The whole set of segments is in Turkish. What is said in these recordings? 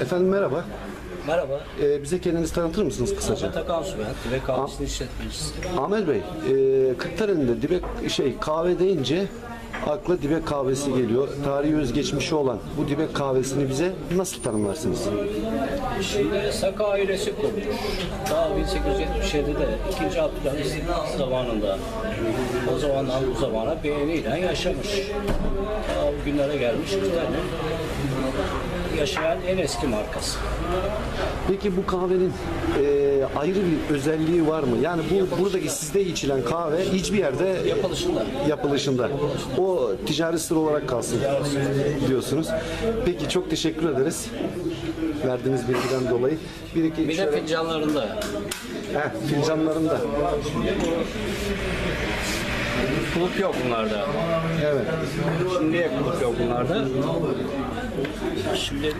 Efendim merhaba. Merhaba. Ee, bize kendinizi tanıtır mısınız kısaca? Ahmet Akan Su ben. Ve kahvesinin işletmecisi. Ahmet Bey, e, Kırklareli'nde dibek şey kahve deyince akla dibek kahvesi geliyor. Tarihi özgeçmişi olan bu dibek kahvesini bize nasıl tanımlarsınız? Şimdi Saka ailesi kurmuş. Daha 1877'de 2. Abdülhamit zamanında o zamandan bu zamana beğeniyle yaşamış. Daha o günlere gelmiş Kırklareli. Yaşayan en eski markası. Peki bu kahvenin e, ayrı bir özelliği var mı? Yani bu buradaki sizde içilen kahve hiçbir yerde Yapılışında. yapılışında. O ticari sır olarak kalsın diyorsunuz. Peki çok teşekkür ederiz. Verdiğiniz bilgiden dolayı. Bir iki Bir de şöyle- fincanlarında. Heh, fincanlarında. Kulüp yok bunlarda. Evet. Şimdi niye kulüp yok bunlarda? Şimdi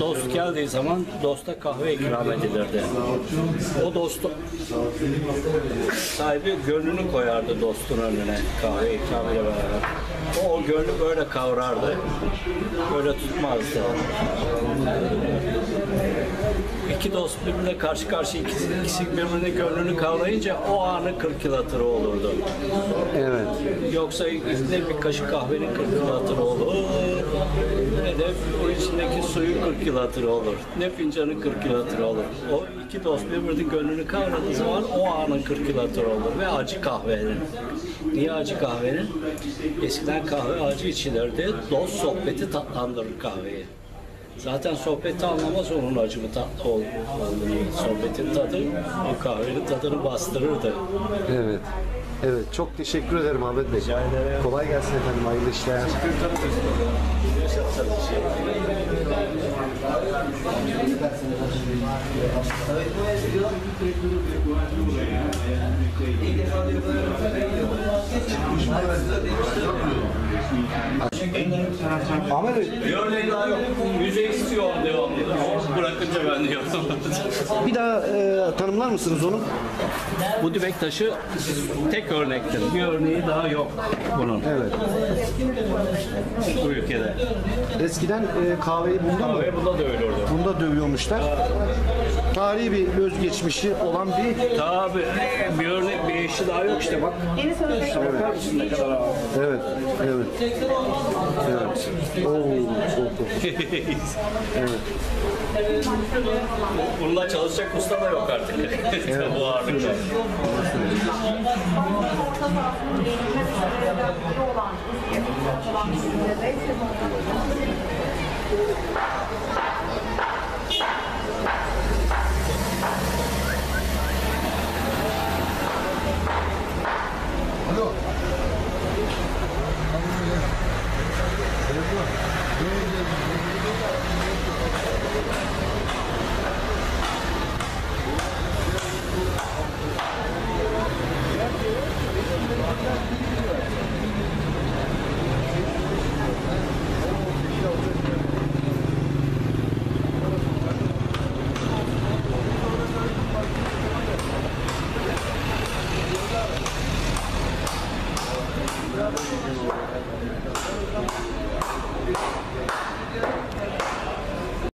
dost geldiği zaman dosta kahve ikram edilirdi. O dostu sahibi gönlünü koyardı dostun önüne kahve ikramıyla beraber. O, o gönlü böyle kavrardı. Böyle tutmazdı. İki dost birbirine karşı karşı ikisi, ikisi birbirine gönlünü kavrayınca o anı 40 yıl hatırı olurdu. Evet. Yoksa ne bir kaşık kahvenin 40 yıl hatırı olur ne de o içindeki suyun 40 yıl hatırı olur. Ne fincanın 40 yıl hatırı olur. O iki dost birbirinin gönlünü kavradığı zaman o anın 40 yıl hatırı olur. Ve acı kahvenin. Niye acı kahvenin? Eskiden kahve acı içilirdi. Dost sohbeti tatlandırır kahveyi. Zaten sohbeti anlamaz onun acı mı tatlı ol- olduğunu. Sohbetin tadı o kahvenin tadını bastırırdı. Evet. Evet. Çok teşekkür ederim Ahmet Bey. Rica ederim. Kolay gelsin efendim. Hayırlı işler. Ahmet Bey, Bir örneği daha yok. Müze istiyor devamlı. Bırakınca ben diyorum. bir daha e, tanımlar mısınız onu? Bu dibek taşı tek örnektir. Bir örneği daha yok bunun Evet. bu ülkede. Eskiden e, kahveyi bunda mı? Ve bunda da öyle. Bunda dövüyormuşlar. Tarihi bir özgeçmişi olan bir Tabi bir örnek bir eşi daha yok işte bak. İşte bakar mısın ne kadar ağır. Evet, evet. Evet. Oo, çok, çok. Evet. Bununla çalışacak usta da yok artık. bu ağırlıkta. olan Thank you.